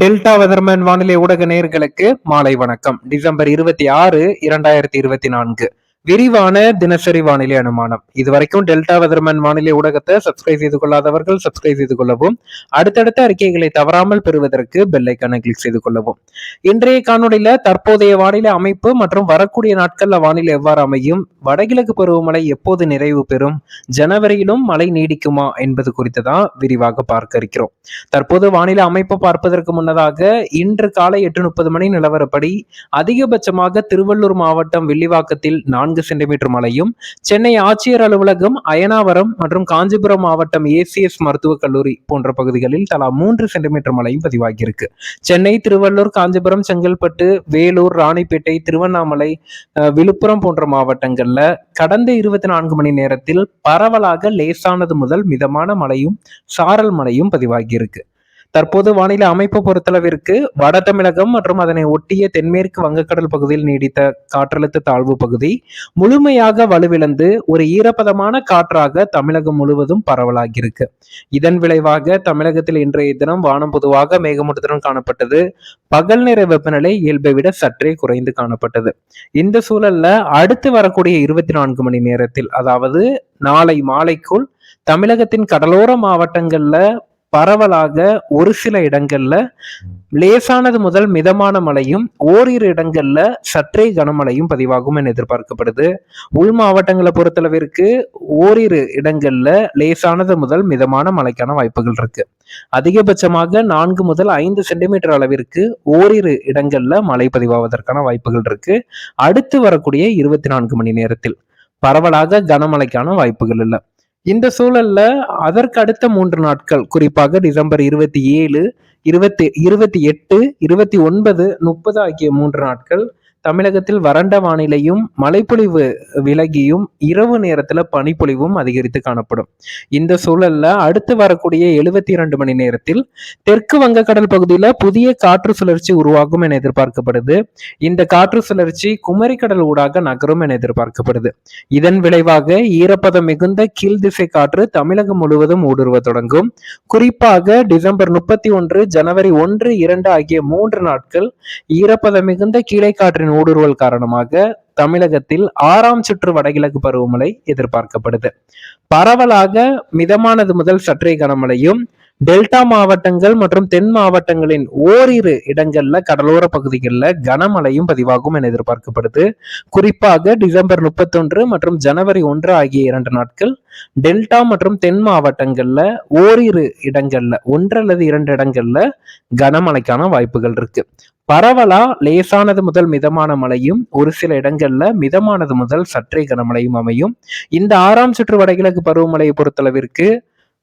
Delta weatherman வானிலை ஊடக நேர்களுக்கு மாலை வணக்கம். டிசம்பர் இருபத்தி ஆறு இரண்டாயிரத்தி இருபத்தி நான்கு. விரிவான தினசரி வானிலை அனுமானம். இதுவரைக்கும் டெல்டா வெதர்மேன் வானிலை ஊடகத்தை சப்ஸ்கிரைப் செய்து கொள்ளாதவர்கள் சப்ஸ்கிரைப் செய்து கொள்ளவும் அடுத்தடுத்த அறிக்கைகளை தவறாமல் பெறுவதற்கு பெல்லைக்கான கிளிக் செய்து கொள்ளவும். இன்றைய காணொலியில தற்போதைய வானிலை அமைப்பு மற்றும் வரக்கூடிய நாட்கள்ல வானிலை எவ்வாறு அமையும் வடகிழக்கு பருவமழை எப்போது நிறைவு பெறும் ஜனவரியிலும் மழை நீடிக்குமா என்பது குறித்து தான் விரிவாக பார்க்க இருக்கிறோம். தற்போது வானிலை அமைப்பு பார்ப்பதற்கு முன்னதாக இன்று காலை எட்டு முப்பது மணி நிலவரப்படி அதிகபட்சமாக திருவள்ளூர் மாவட்டம் வில்லிவாக்கத்தில் நான் நான்கு சென்டிமீட்டர் மழையும் சென்னை ஆட்சியர் அலுவலகம் அயனாவரம் மற்றும் காஞ்சிபுரம் மாவட்டம் ஏசிஎஸ் மருத்துவக் கல்லூரி போன்ற பகுதிகளில் தலா மூன்று சென்டிமீட்டர் மழையும் பதிவாகியிருக்கு. சென்னை திருவள்ளூர் காஞ்சிபுரம் செங்கல்பட்டு வேலூர் ராணிப்பேட்டை திருவண்ணாமலை விழுப்புரம் போன்ற மாவட்டங்கள்ல கடந்த இருபத்தி நான்கு மணி நேரத்தில் பரவலாக லேசானது முதல் மிதமான மழையும் சாரல் மழையும் பதிவாகியிருக்கு. தற்போது வானிலை அமைப்பு பொறுத்தளவிற்கு வட தமிழகம் மற்றும் அதனை ஒட்டிய தென்மேற்கு வங்கக்கடல் பகுதியில் நீடித்த காற்றழுத்த தாழ்வு பகுதி. முழுமையாக வலுவிழந்து ஒரு ஈரப்பதமான காற்றாக தமிழகம் முழுவதும் பரவலாகியிருக்கு. இதன் விளைவாக தமிழகத்தில் இன்றைய தினம் வானம் பொதுவாக மேகமூட்டத்துடன் காணப்பட்டது. பகல் நேர வெப்பநிலை இயல்பை விட சற்றே குறைந்து காணப்பட்டது. இந்த சூழல்ல அடுத்து வரக்கூடிய இருபத்தி நான்கு மணி நேரத்தில் அதாவது நாளை மாலைக்குள் தமிழகத்தின் கடலோர மாவட்டங்கள்ல பரவலாக ஒரு சில இடங்கள்ல லேசானது முதல் மிதமான மழையும் ஓரிரு இடங்கள்ல சற்றே கனமழையும் பதிவாகும் என எதிர்பார்க்கப்படுது. உள் மாவட்டங்களை பொறுத்தளவிற்கு ஓரிரு இடங்கள்ல லேசானது முதல் மிதமான மழைக்கான வாய்ப்புகள் இருக்கு. அதிகபட்சமாக நான்கு முதல் ஐந்து சென்டிமீட்டர் அளவிற்கு ஓரிரு இடங்கள்ல மழை பதிவாவதற்கான வாய்ப்புகள் இருக்கு. அடுத்து வரக்கூடிய இருபத்தி நான்கு மணி நேரத்தில். பரவலாக கனமழைக்கான வாய்ப்புகள் இல்லை. இந்த சூழல்ல அதற்கு அடுத்த மூன்று நாட்கள் குறிப்பாக டிசம்பர் இருபத்தி ஏழு இருபத்தி இருபத்தி எட்டு இருபத்தி ஒன்பது முப்பது ஆகிய மூன்று நாட்கள் தமிழகத்தில் வறண்ட வானிலையும் மழைப்பொழிவு விலகியும் இரவு நேரத்துல பனிப்பொழிவும் அதிகரித்து காணப்படும். இந்த சூழல்ல அடுத்து வரக்கூடிய எழுபத்தி இரண்டு மணி நேரத்தில் தெற்கு வங்கக்கடல் பகுதியில புதிய காற்று சுழற்சி உருவாகும் என எதிர்பார்க்கப்படுது. இந்த காற்று சுழற்சி குமரிக்கடல் ஊடாக நகரும் என எதிர்பார்க்கப்படுது. இதன் விளைவாக ஈரப்பதம் மிகுந்த கீழ் திசை காற்று தமிழகம் முழுவதும் ஊடுருவ தொடங்கும். குறிப்பாக டிசம்பர் முப்பத்தி ஒன்று ஜனவரி ஒன்று இரண்டு ஆகிய மூன்று நாட்கள் ஈரப்பதம் மிகுந்த கீழே காற்றின் காற்றின் ஊடுருவல் காரணமாக தமிழகத்தில் ஆறாம் சுற்று வடகிழக்கு பருவமழை எதிர்பார்க்கப்படுது. பரவலாக மிதமானது முதல் சற்றே கனமழையும் டெல்டா மாவட்டங்கள் மற்றும் தென் மாவட்டங்களின் ஓரிரு இடங்கள்ல கடலோர பகுதிகளில் கனமழையும் பதிவாகும் என எதிர்பார்க்கப்படுது. குறிப்பாக டிசம்பர் முப்பத்தொன்று மற்றும் ஜனவரி ஒன்று ஆகிய இரண்டு நாட்கள் டெல்டா மற்றும் தென் மாவட்டங்கள்ல ஓரிரு இடங்கள்ல ஒன்று அல்லது இரண்டு இடங்கள்ல கனமழைக்கான வாய்ப்புகள் இருக்கு. பரவலா லேசானது முதல் மிதமான மழையும் ஒரு சில இடங்கள்ல மிதமானது முதல் சற்றே கனமழையும் அமையும். இந்த ஆறாம் சுற்று வடகிழக்கு பருவமழையை பொறுத்தளவிற்கு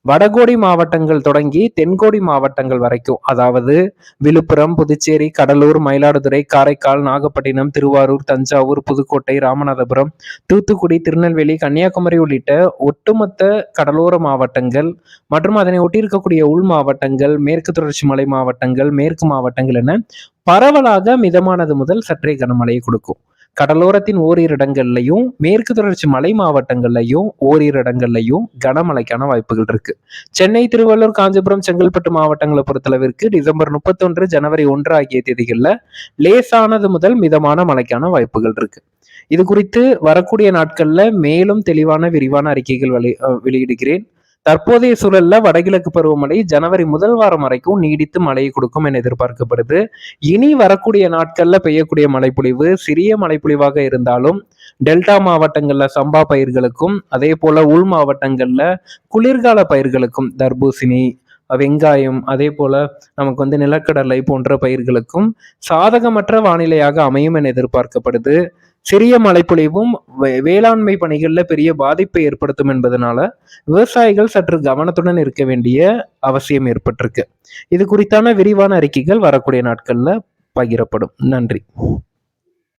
வடகோடி மாவட்டங்கள் தொடங்கி தென்கோடி மாவட்டங்கள் வரைக்கும். அதாவது விழுப்புரம் புதுச்சேரி கடலூர் மயிலாடுதுறை காரைக்கால் நாகப்பட்டினம் திருவாரூர் தஞ்சாவூர் புதுக்கோட்டை ராமநாதபுரம் தூத்துக்குடி திருநெல்வேலி கன்னியாகுமரி உள்ளிட்ட ஒட்டுமொத்த கடலோர மாவட்டங்கள் மற்றும் அதனை ஒட்டியிருக்கக்கூடிய உள் மாவட்டங்கள் மேற்கு தொடர்ச்சி மலை மாவட்டங்கள் மேற்கு மாவட்டங்கள் என பரவலாக மிதமானது முதல் சற்றே கனமழையை கொடுக்கும். கடலோரத்தின் ஓரிரு இடங்கள்லையும் மேற்கு தொடர்ச்சி மலை மாவட்டங்கள்லையும் ஓரிரு இடங்கள்லையும் கனமழைக்கான வாய்ப்புகள் இருக்கு. சென்னை திருவள்ளூர் காஞ்சிபுரம் செங்கல்பட்டு மாவட்டங்களை பொறுத்தளவிற்கு டிசம்பர் முப்பத்தொன்று ஜனவரி ஒன்று ஆகிய தேதிகளில் லேசானது முதல் மிதமான மழைக்கான வாய்ப்புகள் இருக்கு. இது குறித்து வரக்கூடிய நாட்கள்ல மேலும் தெளிவான விரிவான அறிக்கைகள் வெளியிடுகிறேன். தற்போதைய சூழல்ல வடகிழக்கு பருவமழை ஜனவரி முதல் வாரம் வரைக்கும் நீடித்து மழையை கொடுக்கும் என எதிர்பார்க்கப்படுது. இனி வரக்கூடிய நாட்கள்ல பெய்யக்கூடிய மழைப்பொழிவு சிறிய மழைப்பொழிவாக இருந்தாலும் டெல்டா மாவட்டங்கள்ல சம்பா பயிர்களுக்கும் அதே போல உள் மாவட்டங்கள்ல குளிர்கால பயிர்களுக்கும் தர்பூசணி வெங்காயம் அதே போல நமக்கு வந்து நிலக்கடலை போன்ற பயிர்களுக்கும் சாதகமற்ற வானிலையாக அமையும் என எதிர்பார்க்கப்படுது. சிறிய மழைப்பொழிவும் வேளாண்மை பணிகளில் பெரிய பாதிப்பை ஏற்படுத்தும் என்பதனால விவசாயிகள் சற்று கவனத்துடன் இருக்க வேண்டிய அவசியம் ஏற்பட்டிருக்கு. இது குறித்தான விரிவான அறிக்கைகள் வரக்கூடிய நாட்களில் பகிரப்படும். நன்றி.